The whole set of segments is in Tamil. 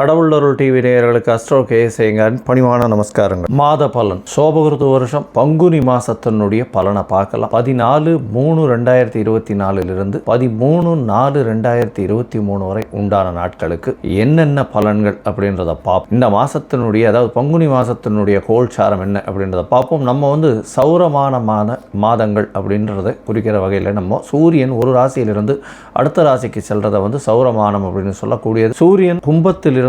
கடவுளருள் டிவி நேயர்களுக்கு அஸ்ட்ரோ கேசேங்கன் பணிவான நமஸ்காரங்கள். மாத பலன். சோபகிருத்து வருஷம் பங்குனி மாசத்தினுடைய பலனை பார்க்கலாம். பதினாலு மூணு ரெண்டாயிரத்தி இருபத்தி நாலுலிருந்து பதிமூணு நாலு ரெண்டாயிரத்தி இருபத்தி மூணு வரை உண்டான நாட்களுக்கு என்னென்ன பலன்கள் அப்படின்றத பார்ப்போம் இந்த மாசத்தினுடைய அதாவது பங்குனி மாசத்தினுடைய கோல்சாரம் என்ன அப்படின்றத பார்ப்போம் நம்ம வந்து சௌரமானமான மாதங்கள் அப்படின்றத குறிக்கிற வகையில் நம்ம சூரியன் ஒரு ராசியிலிருந்து அடுத்த ராசிக்கு செல்றதை வந்து சௌரமானம் அப்படின்னு சொல்லக்கூடியது. சூரியன் கும்பத்திலிருந்து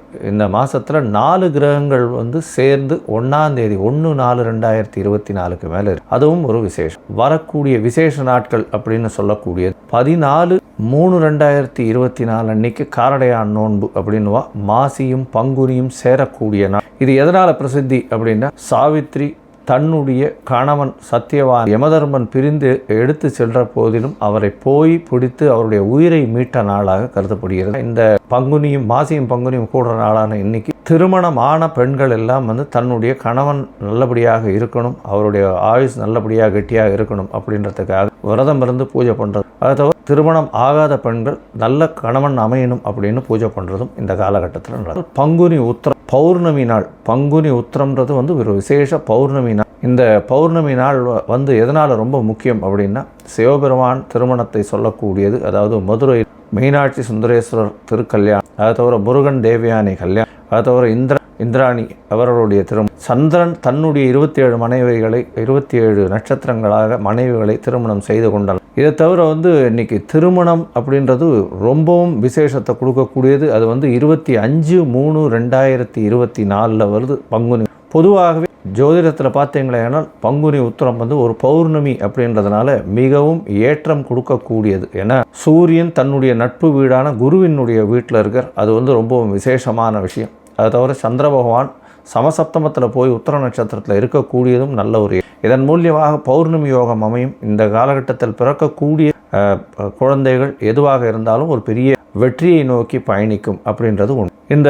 இந்த மாதத்தில் நாலு கிரகங்கள் வந்து சேர்ந்து ஒன்றாம் தேதி ஒன்று நாலு ரெண்டாயிரத்தி இருபத்தி நாலுக்கு மேலே இருக்கு. அதுவும் ஒரு விசேஷம். வரக்கூடிய விசேஷ நாட்கள் அப்படின்னு சொல்லக்கூடியது. பதினாலு மூணு ரெண்டாயிரத்தி இருபத்தி நாலு அன்னைக்கு காரடையான் நோன்பு அப்படின்னுவா. மாசியும் பங்குனியும் சேரக்கூடிய நாள். இது எதனால் பிரசித்தி அப்படின்னா சாவித்ரி தன்னுடைய கணவன் சத்தியவான் யமதர்மன் பிரிந்து எடுத்து சென்ற போதிலும் அவரை போய் பிடித்து அவருடைய உயிரை மீட்ட நாளாக கருதப்படுகிறது. இந்த பங்குனியும் மாசியும் பங்குனியும் கூடுற நாளான இன்னைக்கு திருமணமான பெண்கள் எல்லாம் வந்து தன்னுடைய கணவன் நல்லபடியாக இருக்கணும் அவருடைய ஆயுஸ் நல்லபடியாக கெட்டியாக இருக்கணும் அப்படின்றதுக்காக விரதம் இருந்து பூஜை பண்ணுறது அதை தவிர திருமணம் ஆகாத பெண்கள் நல்ல கணவன் அமையணும் அப்படின்னு பூஜை பண்ணுறதும் இந்த காலகட்டத்தில் நடக்கும் பங்குனி உத்திரம் பௌர்ணமி நாள் பங்குனி உத்திரம்ன்றது வந்து ஒரு விசேஷ பௌர்ணமி நாள். இந்த பௌர்ணமி நாள் வ- வந்து எதனால் ரொம்ப முக்கியம் அப்படின்னா சிவபெருமான் திருமணத்தை சொல்லக்கூடியது அதாவது மதுரை மீனாட்சி சுந்தரேஸ்வரர் திருக்கல்யாணம் அதை தவிர முருகன் தேவயானி கல்யாணம் அதை தவிர இந்திர இந்திராணி அவர்களுடைய திருமணம் சந்திரன் தன்னுடைய இருபத்தி ஏழு மனைவிகளை இருபத்தி ஏழு நட்சத்திரங்களாக மனைவிகளை திருமணம் செய்து கொண்டார் இதை தவிர வந்து இன்னைக்கு திருமணம் அப்படின்றது ரொம்பவும் விசேஷத்தை கொடுக்கக்கூடியது. அது வந்து இருபத்தி அஞ்சு மூணு ரெண்டாயிரத்தி இருபத்தி நாலில் வருது பங்குனி. பொதுவாகவே ஜோதிடத்தில் பார்த்தீங்களேனால் பங்குனி உத்திரம் வந்து ஒரு பௌர்ணமி அப்படின்றதுனால மிகவும் ஏற்றம் கொடுக்கக்கூடியது. ஏன்னா சூரியன் தன்னுடைய நட்பு வீடான குருவினுடைய வீட்டில் இருக்கார். அது வந்து ரொம்பவும் விசேஷமான விஷயம். அதை தவிர சந்திர பகவான் சமசப்தமத்தில் போய் உத்தர நட்சத்திரத்தில் இருக்கக்கூடியதும் நல்ல ஒரு இதன் மூலியமாக பௌர்ணமி யோகம் அமையும். இந்த காலகட்டத்தில் பிறக்கக்கூடிய குழந்தைகள் எதுவாக இருந்தாலும் ஒரு பெரிய வெற்றியை நோக்கி பயணிக்கும் அப்படின்றது உண்டு இந்த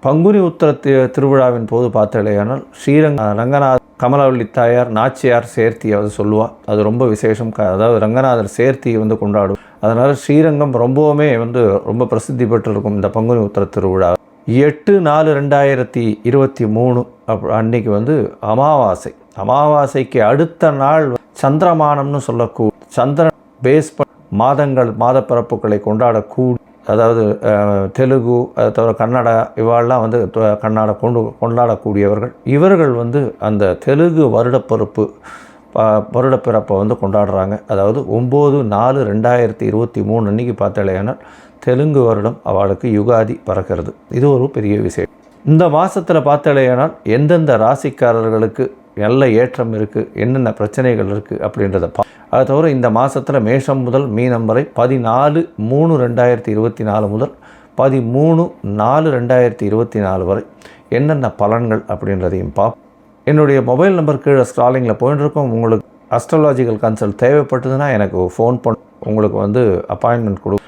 பங்குனி உத்தர தி- திருவிழாவின் போது பார்த்தாலேயானால் ஸ்ரீரங்க ரங்கநாத் கமலவள்ளி தாயார் நாச்சியார் சேர்த்தி அது சொல்லுவாள் அது ரொம்ப விசேஷம். அதாவது ரங்கநாதர் சேர்த்தியை வந்து கொண்டாடும். அதனால் ஸ்ரீரங்கம் ரொம்பவுமே வந்து ரொம்ப பிரசித்தி பெற்றிருக்கும் இந்த பங்குனி உத்தர திருவிழா. எட்டு நாலு ரெண்டாயிரத்தி இருபத்தி மூணு அப் அன்னைக்கு வந்து அமாவாசை. அமாவாசைக்கு அடுத்த நாள் சந்திரமானம்னு சொல்லக்கூடிய சந்திரன் பேஸ் ப- மாதங்கள் மாதப்பிறப்புகளை கொண்டாடக்கூடி அதாவது தெலுங்கு அதை தவிர கன்னடா இவாளெல்லாம் வந்து த- கன்னடா கொண்டு கொண்டாடக்கூடியவர்கள். இவர்கள் வந்து அந்த தெலுங்கு வருடப்பிறப்பு ப- வருடப்பிறப்பை வந்து கொண்டாடுறாங்க. அதாவது ஒம்பது நாலு ரெண்டாயிரத்தி இருபத்தி மூணு அன்றைக்கி பார்த்தாலேனால் தெலுங்கு வருடம் அவளுக்கு யுகாதி பறக்கிறது. இது ஒரு பெரிய விஷயம் இந்த மாதத்தில் பார்த்தாலேயானால் எந்தெந்த ராசிக்காரர்களுக்கு நல்ல ஏற்றம் இருக்குது என்னென்ன பிரச்சனைகள் இருக்குது அப்படின்றத பா அதை தவிர இந்த மாதத்தில் மேஷம் முதல் மீனம் வரை பதினாலு மூணு ரெண்டாயிரத்தி இருபத்தி நாலு முதல் பதிமூணு நாலு ரெண்டாயிரத்தி இருபத்தி நாலு வரை என்னென்ன பலன்கள் அப்படின்றதையும் பா என்னுடைய மொபைல் நம்பர் கீழே ஸ்க்ராலிங்கில் போயிட்டுருக்கோம் உங்களுக்கு அஸ்ட்ராலாஜிக்கல் கன்சல்ட் தேவைப்பட்டதுன்னா எனக்கு ஃபோன் பண்ண உங்களுக்கு வந்து அப்பாயின்மெண்ட் கொடு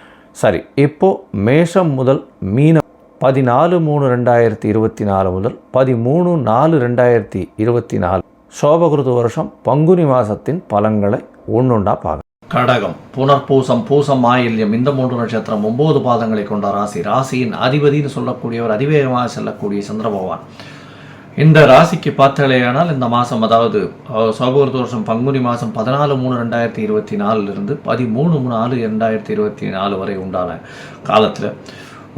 சரி இப்போது மேஷம் முதல் மீனம் பதினாலு மூணு ரெண்டாயிரத்தி இருபத்தி நாலு முதல் பதிமூணு நாலு ரெண்டாயிரத்தி இருபத்தி நாலு. சோபகிருது வருஷம் பங்குனி மாதத்தின் பலன்களை ஒன்றுண்டா பார்க்க கடகம் புனர்பூசம் பூசம் ஆயில்யம் இந்த மூன்று நட்சத்திரம் ஒன்பது பாதங்களை கொண்ட ராசி. ராசியின் அதிபதினு சொல்லக்கூடியவர் அதிவேகமாக செல்லக்கூடிய சந்திர பகவான். இந்த ராசிக்கு பார்த்தாலேயானால் இந்த மாதம் அதாவது அஹ், வருஷம் பங்குனி மாதம் பதினாலு மூணு ரெண்டாயிரத்தி இருபத்தி நாலுலேருந்து பதிமூணு மூணு நாலு ரெண்டாயிரத்தி இருபத்தி நாலு வரை உண்டான காலத்தில்.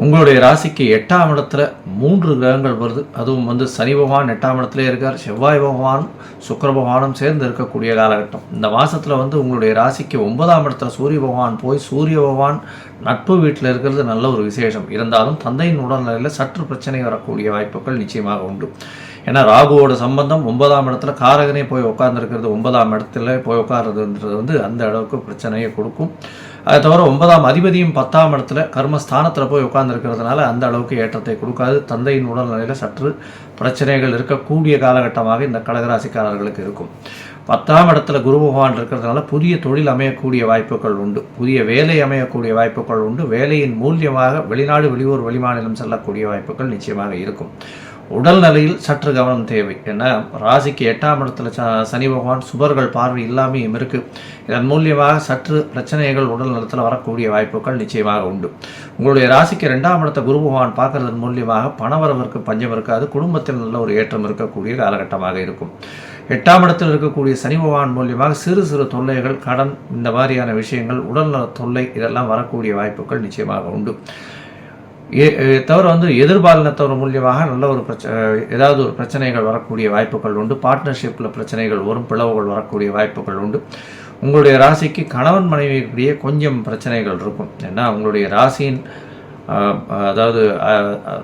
உங்களுடைய ராசிக்கு எட்டாம் இடத்துல மூன்று கிரகங்கள் வருது. அதுவும் வந்து சனி பகவான் எட்டாம் இடத்துல இருக்கார். செவ்வாய் பகவானும் சுக்கர பகவானும் சேர்ந்து இருக்கக்கூடிய காலகட்டம். இந்த மாதத்தில் வந்து உங்களுடைய ராசிக்கு ஒன்பதாம் இடத்துல சூரிய பகவான் போய் சூரிய பகவான் நட்பு வீட்டில் இருக்கிறது நல்ல ஒரு விசேஷம். இருந்தாலும் தந்தையின் உடல்நிலையில் சற்று பிரச்சனை வரக்கூடிய வாய்ப்புகள் நிச்சயமாக உண்டு. ஏன்னா ராகுவோட சம்பந்தம் ஒன்பதாம் இடத்துல காரகனே போய் உட்கார்ந்துருக்கிறது ஒன்பதாம் இடத்துல போய் உட்கார்றதுன்றது வந்து அந்த அளவுக்கு பிரச்சனையை கொடுக்கும். அதை தவிர ஒன்பதாம் அதிபதியும் பத்தாம் இடத்துல கர்மஸ்தானத்தில் போய் உட்கார்ந்துருக்கிறதுனால அந்த அளவுக்கு ஏற்றத்தை கொடுக்காது. தந்தையின் உடல்நிலையில் சற்று பிரச்சனைகள் இருக்கக்கூடிய காலகட்டமாக இந்த கடகராசிக்காரர்களுக்கு இருக்கும். பத்தாம் இடத்துல குரு பகவான் இருக்கிறதுனால புதிய தொழில் அமையக்கூடிய வாய்ப்புகள் உண்டு. புதிய வேலை அமையக்கூடிய வாய்ப்புகள் உண்டு. வேலையின் மூலியமாக வெளிநாடு வெளியூர் வெளிமாநிலம் செல்லக்கூடிய வாய்ப்புகள் நிச்சயமாக இருக்கும். உடல்நிலையில் சற்று கவனம் தேவை. ஏன்னா ராசிக்கு எட்டாம் இடத்துல சனி பகவான் சுபர்கள் பார்வை இல்லாமையும் இருக்கு. இதன் மூலியமாக சற்று பிரச்சனைகள் உடல் நலத்தில் வரக்கூடிய வாய்ப்புகள் நிச்சயமாக உண்டு. உங்களுடைய ராசிக்கு ரெண்டாம் இடத்த குரு பகவான் பார்க்கறதன் மூலியமாக பணவரவிற்கு பஞ்சம் இருக்காது. குடும்பத்தில் நல்ல ஒரு ஏற்றம் இருக்கக்கூடிய காலகட்டமாக இருக்கும். எட்டாம் இடத்தில் இருக்கக்கூடிய சனி பகவான் மூலியமாக சிறு சிறு தொல்லைகள் கடன் இந்த மாதிரியான விஷயங்கள் உடல்நல தொல்லை இதெல்லாம் வரக்கூடிய வாய்ப்புகள் நிச்சயமாக உண்டு. தவிர வந்து எதிர்பாலினத்தவர் மூலியமாக நல்ல ஒரு பிரச்ச ஏதாவது ஒரு பிரச்சனைகள் வரக்கூடிய வாய்ப்புகள் உண்டு. பார்ட்னர்ஷிப்பில் பிரச்சனைகள் வரும் பிளவுகள் வரக்கூடிய வாய்ப்புகள் உண்டு. உங்களுடைய ராசிக்கு கணவன் மனைவிக்கிடையே கொஞ்சம் பிரச்சனைகள் இருக்கும். ஏன்னா உங்களுடைய ராசியின் அதாவது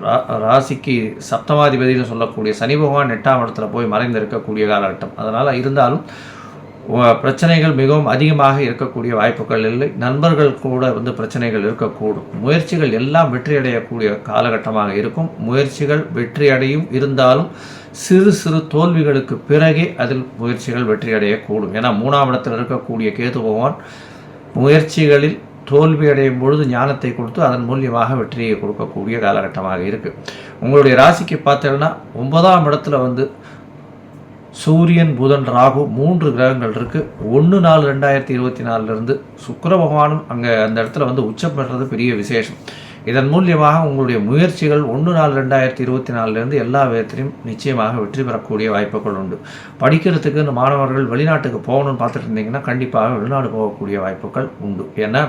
ரா- ராசிக்கு சப்தமாதிபதினு சொல்லக்கூடிய சனி பகவான் எட்டாம் இடத்துல போய் மறைந்து இருக்கக்கூடிய காலகட்டம். அதனால் இருந்தாலும் பிரச்சனைகள் மிகவும் அதிகமாக இருக்கக்கூடிய வாய்ப்புகள் இல்லை. நண்பர்கள் கூட வந்து பிரச்சனைகள் இருக்கக்கூடும். முயற்சிகள் எல்லாம் வெற்றியடையக்கூடிய காலகட்டமாக இருக்கும். முயற்சிகள் வெற்றியடையும். இருந்தாலும் சிறு சிறு தோல்விகளுக்கு பிறகே அதில் முயற்சிகள் வெற்றியடையக்கூடும். ஏன்னா மூணாம் இடத்தில் இருக்கக்கூடிய கேது பகவான் முயற்சிகளில் தோல்வி அடையும் பொழுது ஞானத்தை கொடுத்து அதன் மூலியமாக வெற்றியை கொடுக்கக்கூடிய காலகட்டமாக இருக்குது உங்களுடைய ராசிக்கு பார்த்தீங்கன்னா ஒன்பதாம் இடத்துல வந்து சூரியன் புதன் ராகு மூன்று கிரகங்கள் இருக்குது ஒன்று நாலு ரெண்டாயிரத்தி இருபத்தி நாலுலேருந்து சுக்கர பகவானும் அங்கே அந்த இடத்துல வந்து உச்சம் பெற்றது பெரிய விசேஷம். இதன் மூலியமாக உங்களுடைய முயற்சிகள் ஒன்று நாலு ரெண்டாயிரத்தி இருபத்தி நாலுலேருந்து எல்லா விதத்திலையும் நிச்சயமாக வெற்றி பெறக்கூடிய வாய்ப்புகள் உண்டு. படிக்கிறதுக்கு இந்த மாணவர்கள் வெளிநாட்டுக்கு போகணும்னு பார்த்துட்டு இருந்தீங்கன்னா கண்டிப்பாக வெளிநாடு போகக்கூடிய வாய்ப்புகள் உண்டு. ஏன்னா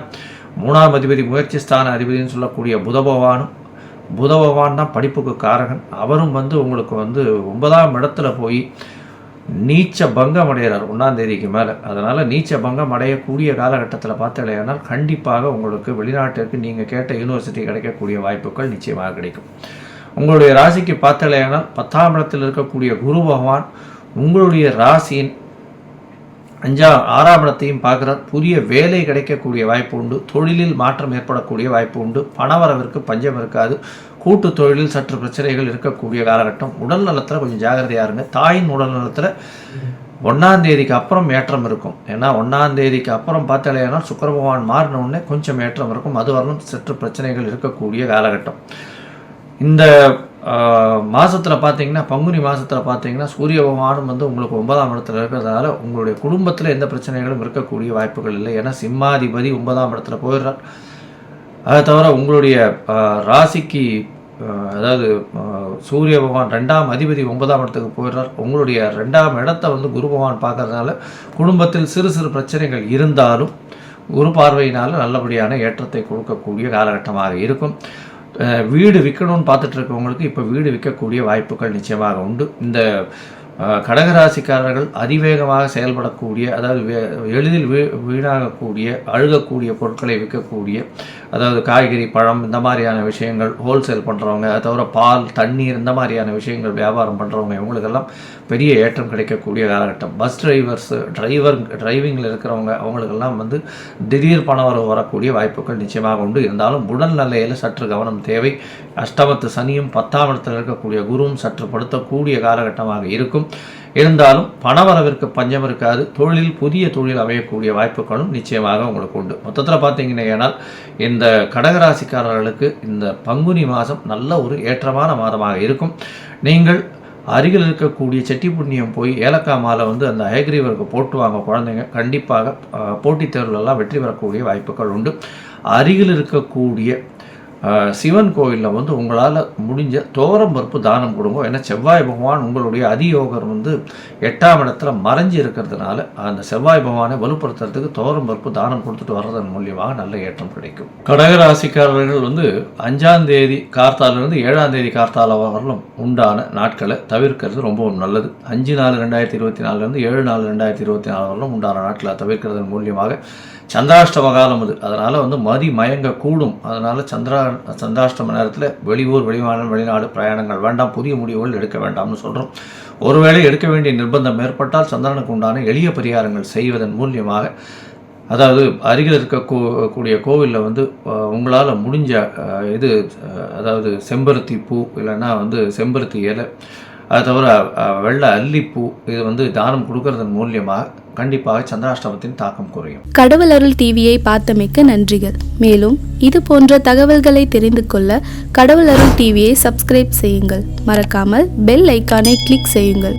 மூணாம் அதிபதி முயற்சி ஸ்தான அதிபதினு சொல்லக்கூடிய புத பகவானும் புத பகவான் தான் படிப்புக்கு காரகன். அவரும் வந்து உங்களுக்கு வந்து ஒன்பதாம் இடத்துல போய் நீச்ச பங்கம் அடைகிறார் ஒன்றாம் தேதிக்கு மேலே. அதனால் நீச்ச பங்கம் அடையக்கூடிய காலகட்டத்தில் பார்த்தலையானால் கண்டிப்பாக உங்களுக்கு வெளிநாட்டிற்கு நீங்கள் கேட்ட யூனிவர்சிட்டி கிடைக்கக்கூடிய வாய்ப்புகள் நிச்சயமாக கிடைக்கும். உங்களுடைய ராசிக்கு பார்த்தலையானால் பத்தாம் இடத்தில் இருக்கக்கூடிய குரு பகவான் உங்களுடைய ராசியின் அஞ்சா ஆறாம் இடத்தையும் பார்க்குறார். புதிய வேலை கிடைக்கக்கூடிய வாய்ப்பு உண்டு. தொழிலில் மாற்றம் ஏற்படக்கூடிய வாய்ப்பு உண்டு. பணவரவிற்கு பஞ்சம் இருக்காது. கூட்டு தொழிலில் சற்று பிரச்சனைகள் இருக்கக்கூடிய காலகட்டம். உடல் நலத்தில் கொஞ்சம் ஜாகிரதையாக இருங்க. தாயின் உடல் நலத்தில் ஒன்றாந்தேதிக்கு அப்புறம் ஏற்றம் இருக்கும். ஏன்னா ஒன்றாந்தேதிக்கு அப்புறம் பார்த்தாலேனா சுக்கர பகவான் மாறின உடனே கொஞ்சம் ஏற்றம் இருக்கும். அது வரலும் சற்று பிரச்சனைகள் இருக்கக்கூடிய காலகட்டம். இந்த மாதத்தில் பார்த்தீங்கன்னா பங்குனி மாதத்தில் பார்த்தீங்கன்னா சூரிய பகவானும் வந்து உங்களுக்கு ஒன்பதாம் இடத்துல இருக்கிறதுனால உங்களுடைய குடும்பத்தில் எந்த பிரச்சனைகளும் இருக்கக்கூடிய வாய்ப்புகள் இல்லை. ஏன்னா சிம்மாதிபதி ஒன்பதாம் இடத்துல போயிடுறார். அதை தவிர உங்களுடைய ராசிக்கு அதாவது சூரிய பகவான் ரெண்டாம் அதிபதி ஒன்பதாம் இடத்துக்கு போயிடுறார். உங்களுடைய ரெண்டாம் இடத்த வந்து குரு பகவான் பார்க்கறதுனால குடும்பத்தில் சிறு சிறு பிரச்சனைகள் இருந்தாலும் குரு பார்வையினால் நல்லபடியான ஏற்றத்தை கொடுக்கக்கூடிய காலகட்டமாக இருக்கும். வீடு விற்கணும்னு பார்த்துட்டு இருக்கவங்களுக்கு இப்போ வீடு விற்கக்கூடிய வாய்ப்புகள் நிச்சயமாக உண்டு. இந்த கடகராசிக்காரர்கள் அதிவேகமாக செயல்படக்கூடிய அதாவது எளிதில் வீ வீணாகக்கூடிய அழுகக்கூடிய பொருட்களை விற்கக்கூடிய அதாவது காய்கறி பழம் இந்த மாதிரியான விஷயங்கள் ஹோல்சேல் பண்ணுறவங்க அதை தவிர பால் தண்ணீர் இந்த மாதிரியான விஷயங்கள் வியாபாரம் பண்ணுறவங்க இவங்களுக்கெல்லாம் பெரிய ஏற்றம் கிடைக்கக்கூடிய காலகட்டம். பஸ் டிரைவர்ஸ் டிரைவர் டிரைவிங்கில் இருக்கிறவங்க அவங்களுக்கெல்லாம் வந்து திடீர் பண வரக்கூடிய வாய்ப்புகள் நிச்சயமாக உண்டு. இருந்தாலும் உடல் நிலையில் சற்று கவனம் தேவை. அஷ்டமத்து சனியும் பத்தாம் இடத்தில் இருக்கக்கூடிய குருவும் சற்று படுத்தக்கூடிய காலகட்டமாக இருக்கும். இருந்தாலும் பணவரவிற்கு பஞ்சம் இருக்காது. தொழிலில் புதிய தொழில் அமையக்கூடிய வாய்ப்புகளும் நிச்சயமாக உங்களுக்கு உண்டு. மொத்தத்தில் பார்த்தீங்கன்னா ஏனால் இந்த கடகராசிக்காரர்களுக்கு இந்த பங்குனி மாதம் நல்ல ஒரு ஏற்றமான மாதமாக இருக்கும். நீங்கள் அருகில் இருக்கக்கூடிய செட்டி புண்ணியம் போய் ஏலக்காய் மாலை வந்து அந்த ஹயக்ரீவருக்கு போட்டு வாங்க குழந்தைங்க. கண்டிப்பாக போட்டித் தேர்வுலெல்லாம் வெற்றி பெறக்கூடிய வாய்ப்புகள் உண்டு. அருகில் இருக்கக்கூடிய சிவன் கோயிலில் வந்து உங்களால் முடிஞ்ச துவரம் பருப்பு தானம் கொடுங்க. ஏன்னா செவ்வாய் பகவான் உங்களுடைய அதியோகர் வந்து எட்டாம் இடத்துல மறைஞ்சு இருக்கிறதுனால அந்த செவ்வாய் பகவானை வலுப்படுத்துறதுக்கு துவரம் பருப்பு தானம் கொடுத்துட்டு வர்றதன் மூலியமாக நல்ல ஏற்றம் கிடைக்கும். கடகராசிக்காரர்கள் வந்து அஞ்சாம் தேதி கார்த்தாலிருந்து ஏழாம் தேதி கார்த்தால வரலும் உண்டான நாட்களை தவிர்க்கிறது ரொம்பவும் நல்லது. அஞ்சு நாலு ரெண்டாயிரத்தி இருபத்தி நாலுலேருந்து ஏழு நாலு ரெண்டாயிரத்தி இருபத்தி நாலு வரலும் உண்டான நாட்களை தவிர்க்கிறதன் மூலியமாக சந்திராஷ்டம காலம் அது. அதனால் வந்து மதி மயங்கக்கூடும். அதனால் சந்திரா சந்திராஷ்டம நேரத்தில் வெளியூர் வெளிமாநிலம் வெளிநாடு பிரயாணங்கள் வேண்டாம். புதிய முடிவுகள் எடுக்க வேண்டாம்னு சொல்கிறோம் ஒருவேளை எடுக்க வேண்டிய நிர்பந்தம் ஏற்பட்டால் சந்திரனுக்கு உண்டான எளிய பரிகாரங்கள் செய்வதன் மூலியமாக அதாவது அருகில் இருக்க கோவிலில் வந்து உங்களால் முடிஞ்ச இது அதாவது செம்பருத்தி பூ இல்லைன்னா வந்து செம்பருத்தி இலை அது தவிர வெள்ளை அல்லிப்பூ இது வந்து தானம் கொடுக்கறதன் மூலியமாக கண்டிப்பாக சந்திராஷ்டமத்தின் தாக்கம் குறையும். கடவுள் அருள் டிவியை பார்த்தமைக்க நன்றிகள். மேலும் இது போன்ற தகவல்களை தெரிந்து கொள்ள கடவுள் அருள் டிவியை சப்ஸ்கிரைப் செய்யுங்கள். மறக்காமல் பெல் ஐக்கானை கிளிக் செய்யுங்கள்.